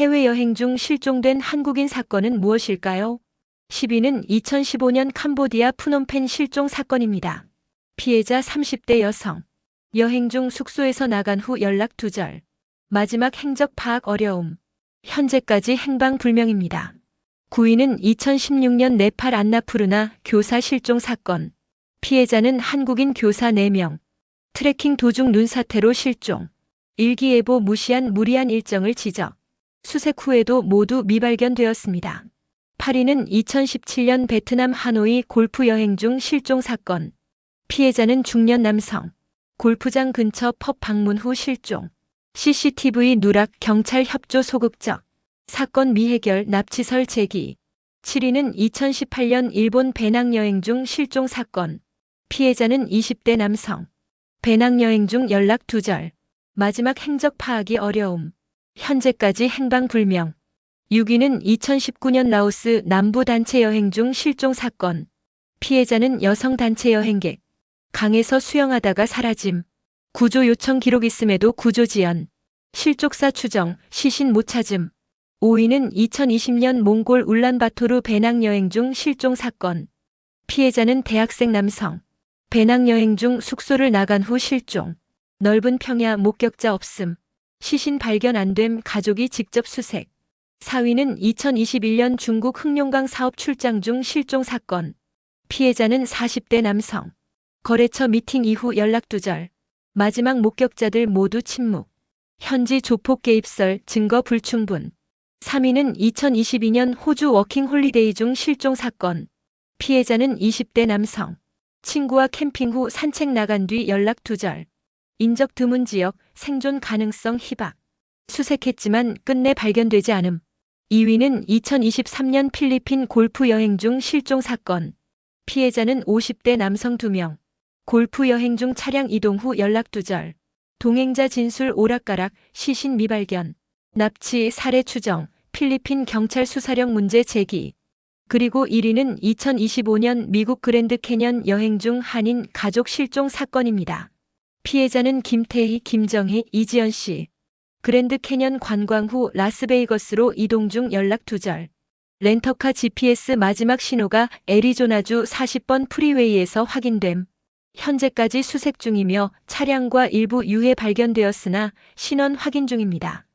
해외여행 중 실종된 한국인 사건은 무엇일까요? 10위는 2015년 캄보디아 푸놈펜 실종 사건입니다. 피해자 30대 여성. 여행 중 숙소에서 나간 후 연락 두절. 마지막 행적 파악 어려움. 현재까지 행방 불명입니다. 9위는 2016년 네팔 안나푸르나 교사 실종 사건. 피해자는 한국인 교사 4명. 트레킹 도중 눈사태로 실종. 일기예보 무시한 무리한 일정을 지적. 수색 후에도 모두 미발견되었습니다. 8위는 2017년 베트남 하노이 골프 여행 중 실종 사건. 피해자는 중년 남성. 골프장 근처 펍 방문 후 실종. CCTV 누락 경찰 협조 소극적. 사건 미해결 납치설 제기. 7위는 2018년 일본 배낭여행 중 실종 사건. 피해자는 20대 남성. 배낭여행 중 연락 두절. 마지막 행적 파악이 어려움. 현재까지 행방 불명. 6위는 2019년 라오스 남부 단체 여행 중 실종 사건. 피해자는 여성 단체 여행객. 강에서 수영하다가 사라짐. 구조 요청 기록 있음에도 구조 지연. 실족사 추정, 시신 못 찾음. 5위는 2020년 몽골 울란바토르 배낭여행 중 실종 사건. 피해자는 대학생 남성. 배낭여행 중 숙소를 나간 후 실종. 넓은 평야 목격자 없음. 시신 발견 안 됨 가족이 직접 수색. 4위는 2021년 중국 흑룡강 사업 출장 중 실종 사건. 피해자는 40대 남성. 거래처 미팅 이후 연락 두절. 마지막 목격자들 모두 침묵. 현지 조폭 개입설 증거 불충분. 3위는 2022년 호주 워킹 홀리데이 중 실종 사건. 피해자는 20대 남성. 친구와 캠핑 후 산책 나간 뒤 연락 두절. 인적 드문 지역 생존 가능성 희박. 수색했지만 끝내 발견되지 않음. 2위는 2023년 필리핀 골프 여행 중 실종 사건. 피해자는 50대 남성 2명. 골프 여행 중 차량 이동 후 연락 두절. 동행자 진술 오락가락 시신 미발견. 납치 살해 추정 필리핀 경찰 수사력 문제 제기. 그리고 1위는 2025년 미국 그랜드 캐년 여행 중 한인 가족 실종 사건입니다. 피해자는 김태희, 김정희, 이지연 씨. 그랜드 캐년 관광 후 라스베이거스로 이동 중 연락 두절. 렌터카 GPS 마지막 신호가 애리조나주 40번 프리웨이에서 확인됨. 현재까지 수색 중이며 차량과 일부 유해 발견되었으나 신원 확인 중입니다.